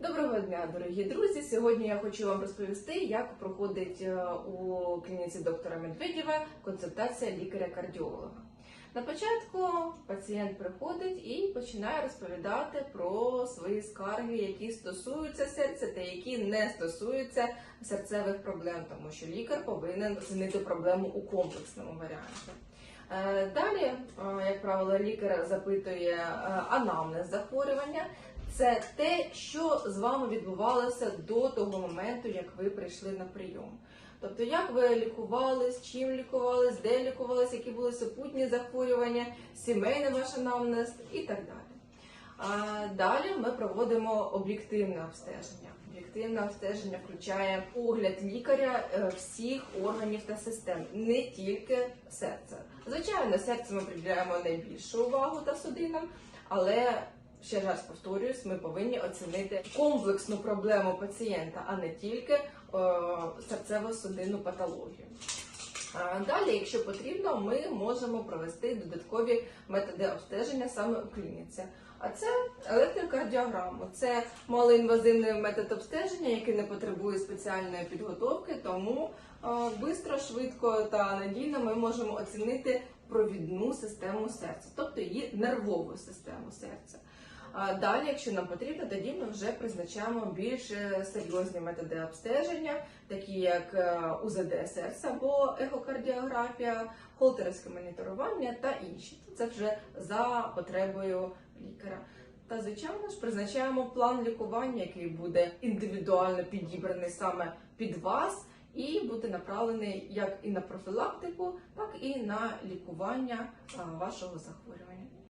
Доброго дня, дорогі друзі! Сьогодні я хочу вам розповісти, як проходить е, у клініці доктора Медведєва консультація лікаря-кардіолога. На початку пацієнт приходить і починає розповідати про свої скарги, які стосуються серця та які не стосуються серцевих проблем, тому що лікар повинен оцінити проблему у комплексному варіанті. Е, Далі, е, як правило, лікар запитує анамнез захворювання. Це те, що з вами відбувалося до того моменту, як ви прийшли на прийом. Тобто, як ви лікувались, чим лікувались, де лікувались, які були супутні захворювання, сімейний ваш анамнез і так далі. А далі ми проводимо об'єктивне обстеження. Об'єктивне обстеження включає огляд лікаря е, всіх органів та систем, не тільки серця. Звичайно, серце ми приділяємо найбільшу увагу та судинам, але ще раз повторююсь, ми повинні оцінити комплексну проблему пацієнта, а не тільки е, серцево-судинну патологію. Далі, якщо потрібно, ми можемо провести додаткові методи обстеження саме у клініці. А це електрокардіограма. Це малоінвазивний метод обстеження, який не потребує спеціальної підготовки, тому швидко, швидко та надійно ми можемо оцінити провідну систему серця, тобто її нервову систему серця. Далі, якщо нам потрібно, тоді ми вже призначаємо більш е, серйозні методи обстеження, такі як е, УЗД серця або ехокардіографія, холтерівське моніторування та інші. Це вже за потребою лікаря. Та звичайно ж призначаємо план лікування, який буде індивідуально підібраний саме під вас, і буде направлений як і на профілактику, так і на лікування вашого захворювання.